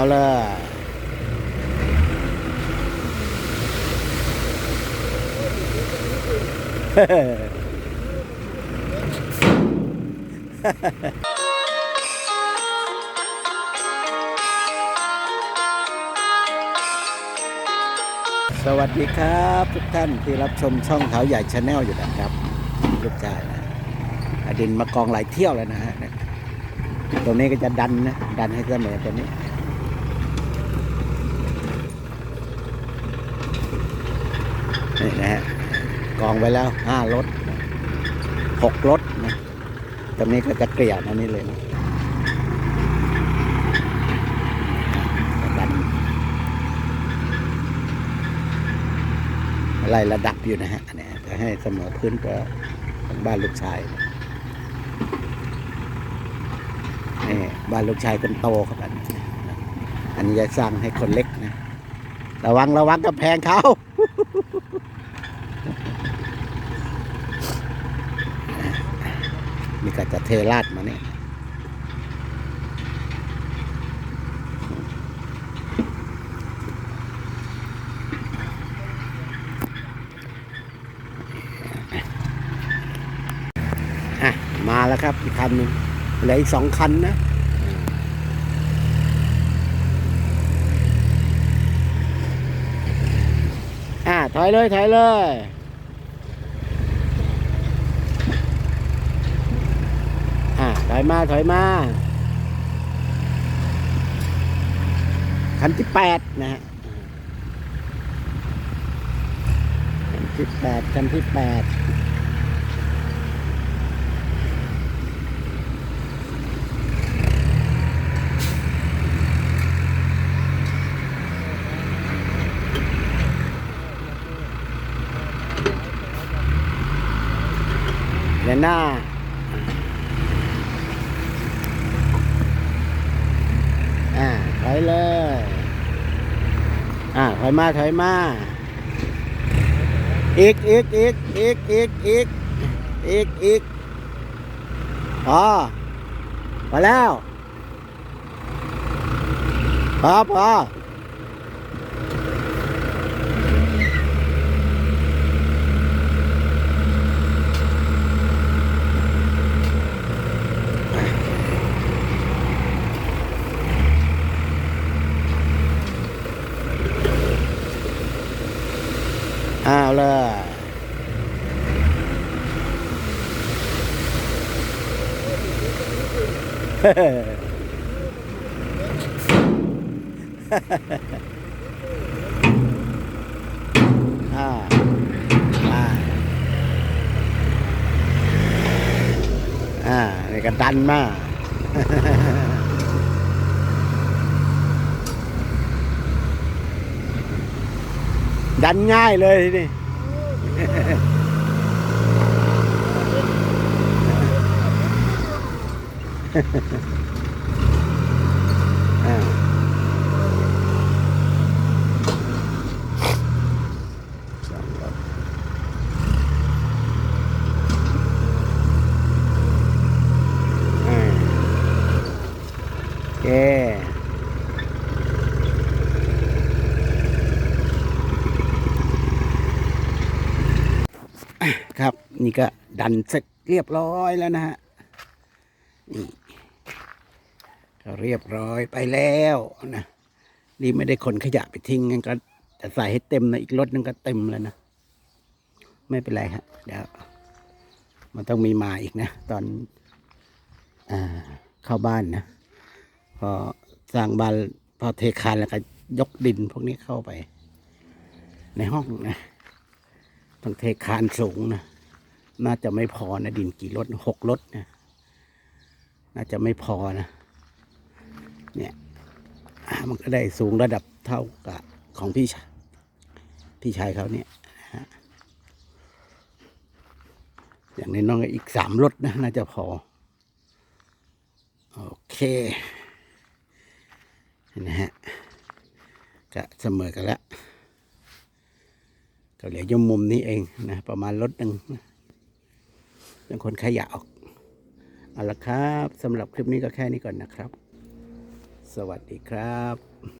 าวเลสวัสดีครับทุกท่านที่รับชมช่องเขาใหญ่ชาแนลอยู่นะครับลูกชายนะอดินมากองหลายเที่ยวแล้วนะฮะตรงนี้ก็จะดันนะ ดันให้เสมอตัวนี้ นี่นะฮะกองไว้แล้วห้ารถหกรถนะตรงนี้ก็จะเกลี่ยนะนี่เลยนะไล่ระดับอยู่นะฮะเนี่ยจะให้เสมอพื้นกับบ้านลูกชายนี่บ้านลูกชายคนโตครับอันนี้อันนี้จะสร้างให้คนเล็กนะ ระวังระวังกับแพงเขา นี่ก็จะเทราดมาเนี่ยมาแล้วครับอีกคันหนึ่งเหลืออีกสองคันนะ อ่า ถอยเลยถอยเลยอ่าถอยมาถอยมาคันที่แปดนะฮะคันที่แปดคันที่แปด เดี๋ยวหน้า อ่าถอยเลย อ่าถอยมาถอยมาอีกอีกอีกอีกอีกอีกอีกอีกพอพอแล้วพอพอ vào là à, à. à này cạnh tranh mà đánh đi. evet. ครับ นี่ก็ดันเสร็จเรียบร้อยแล้วนะฮะนี่ก็เรียบร้อยไปแล้วนะนี่ไม่ได้ขนขยะไปทิ้งงั้นก็จะใส่ให้เต็มนะอีกรถนึงก็เต็มแล้วนะไม่เป็นไรฮะเดี๋ยวมันต้องมีมาอีกนะ ตอนอเข้าบ้านนะพอสร้างบ้านพอเทคานแล้วก็ยกดินพวกนี้เข้าไป ในห้องนะ ต้องเทคานสูงนะน่าจะไม่พอนะดินกี่รถหกรถนะน่าจะไม่พอนะ เนี่ยมันก็ได้สูงระดับเท่ากับของพี่ชายพี่ชายเขาเนี่ยอย่างนี้น้อยๆอีกสามรถนะน่าจะพอ โอเคนะฮะก็เสมอกันแล้ว ก็เหลือยมมุมนี้เองนะประมาณรถหนึ่งเป็นคนขยะออกเอาละครับสำหรับคลิปนี้ก็แค่นี้ก่อนนะครับ สวัสดีครับ